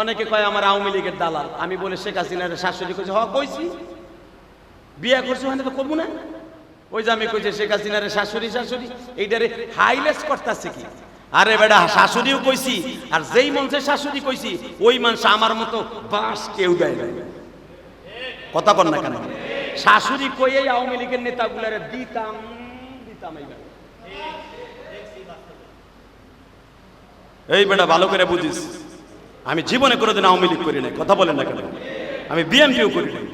অনেকে কয় আমার আওয়ামী লীগের দালাল। আমি বলে, শেখ হাসিনার শাশুড়ি কইছে হ কইছি। বিয়া করছি ওখানে তো কমু না? ওই যে আমি কইছি, শেখ হাসিনার শাশুড়ি শাশুড়ি, এইটারে হাইলেস করতেছে কি? আরে বেটা, শাশুড়িও কইছি, আর যেই মঞ্চে শাশুড়ি কইছি, ওই মানুষ আমার মতো বাঁশ কেউ দেয় না কথা কর না কেন? শাশুড়ি কইয়েই আওয়ামী লীগের নেতাগুলারে দিতাম দিতাম এইবার। এই বেটা, ভালো করে বুঝিস। আমি জীবনে কোনোদিন আওয়ামী লীগ করি নাই, কথা বলেন না কেন? আমি বিএনপিও করি নাই।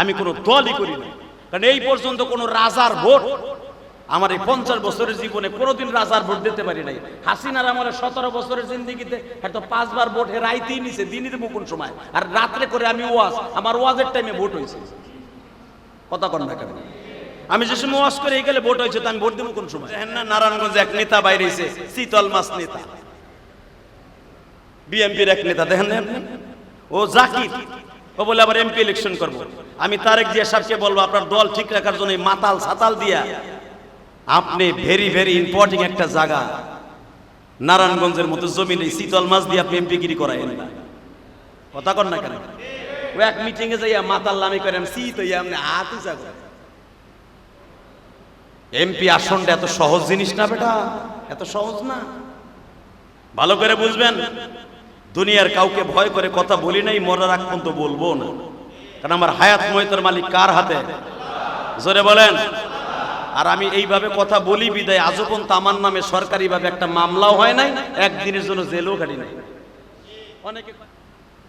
আমি কোনো দলই করি নাই। কারণ এই পর্যন্ত কোনো রাজার ভোট আমার এই পঞ্চাশ বছরের জীবনে কোনোদিন রাজার ভোট দিতে পারি নাই। হাসিনার আমার সতেরো বছরের জিন্দিগিতে হয়তো পাঁচবার ভোট হেরাইতেই নিছে, দিনই দেবো কোন সময়। আর রাত্রে করে আমি ওয়াজ, আমার ওয়াজের টাইমে ভোট হয়েছে। কথা কর না কেন? আমি যে সময় ওয়াজ করে গেলে ভোট হয়েছে, তো আমি ভোট দেবো কোন সময়? হ্যাঁ না নারায়ণগঞ্জে এক নেতা বাইরে এসে শীতল মাস নেতা। বিএমপির এক নেতা, দেখেন? ও জাকির, ও বলে, আবার এমপি ইলেকশন করব। আমি তারেক জিয়া সাহেবকে বলব, আপনার দল ঠিক রাখার জন্য মাতাল সাতাল দিয়া আপনি ভেরি ভেরি ইম্পর্টেন্ট একটা জায়গা। নারায়ণগঞ্জের মতো জমিনে শীতল মাছ দিয়ে আপনি এমপি গিরি করাইন না। কথা কর না কেন? ও এক মিটিং এ যাইয়া মাতাল নামি করেন শীত হইয়া আপনি হাত উঁচা এমপি আসনটা এত সহজ জিনিস না বেটা, এত সহজ না। ভালো করে বুঝবেন দুনিয়ার কাউকে ভয় করে কথা বলি নাই, মরার আগ পর্যন্ত বলব না। কারণ আমার হায়াত মহিতর মালিক কার হাতে? জোরে বলেন। আর আমি এইভাবে কথা বলি বিদায়, আজও পর্যন্ত আমার নামে সরকারিভাবে একটা মামলাও হয় নাই, একদিনের জন্য জেলও গাড়ি নাই। অনেকে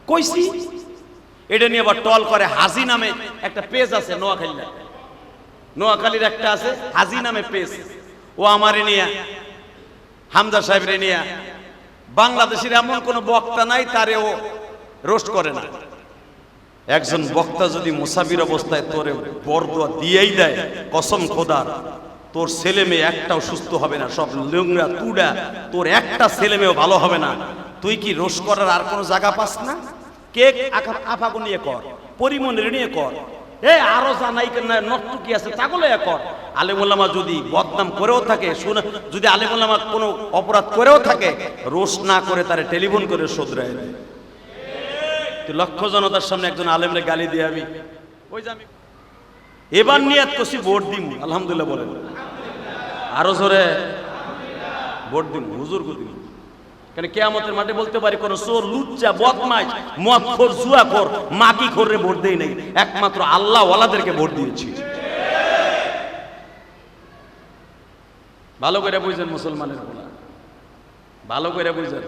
কইছি? এটা নিয়ে আবার টল করে, হাজি নামে একটা পেজ আছে নোয়াখালী নোয়াখালীর একটা আছে, হাজি নামে পেজ। ও আমারে নিয়ে, হামজা সাহেবরে নিয়ে বাংলাদেশের এমন কোন বক্তা নাই, তারেও রোস্ট করে না। একজন বক্তা যদি মুসাফির অবস্থায় তোরে বরদোয়া দিয়েই দেয়, কসম খোদার, তোর ছেলে মেয়ে একটাও সুস্থ হবে না, সব লুংরা তুড়া, তোর একটা ছেলে মেয়েও ভালো হবে না। তুই কি রোষ করার আর কোনো জায়গা পাস না? কেক আফাগো নিয়ে কর পরিমনের নিয়ে কর। এ কি আছে? যদি বদনাম করেও থাকে, শুনে যদি কোনো অপরাধ করেও থাকে, রোষ না করে তারে টেলিফোন করে জনতার সামনে একজন গালি দিয়ে এবার ভোট আলহামদুলিল্লাহ জোরে ভোট হুজুর কেন কেয়ামতের মাঠে বলতে পারি, কোন লুচ্চা, বদমাইশ মাকি খোরে ভোট দেই নাই। একমাত্র আল্লাহ ওয়ালাদেরকে ভোট দিয়েছি। ভালো করে বুঝছেন মুসলমানের ভালো করে বুঝছেন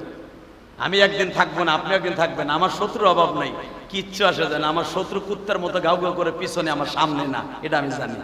আমি একদিন থাকব না, আপনি একদিন থাকবেন, আমার শত্রুর অভাব নাই। কিচ্ছু আসে যায় না, আমার শত্রু কুত্তার মতো গাউ গাউ করে পিছনে আমার সামনে না, এটা আমি জানি।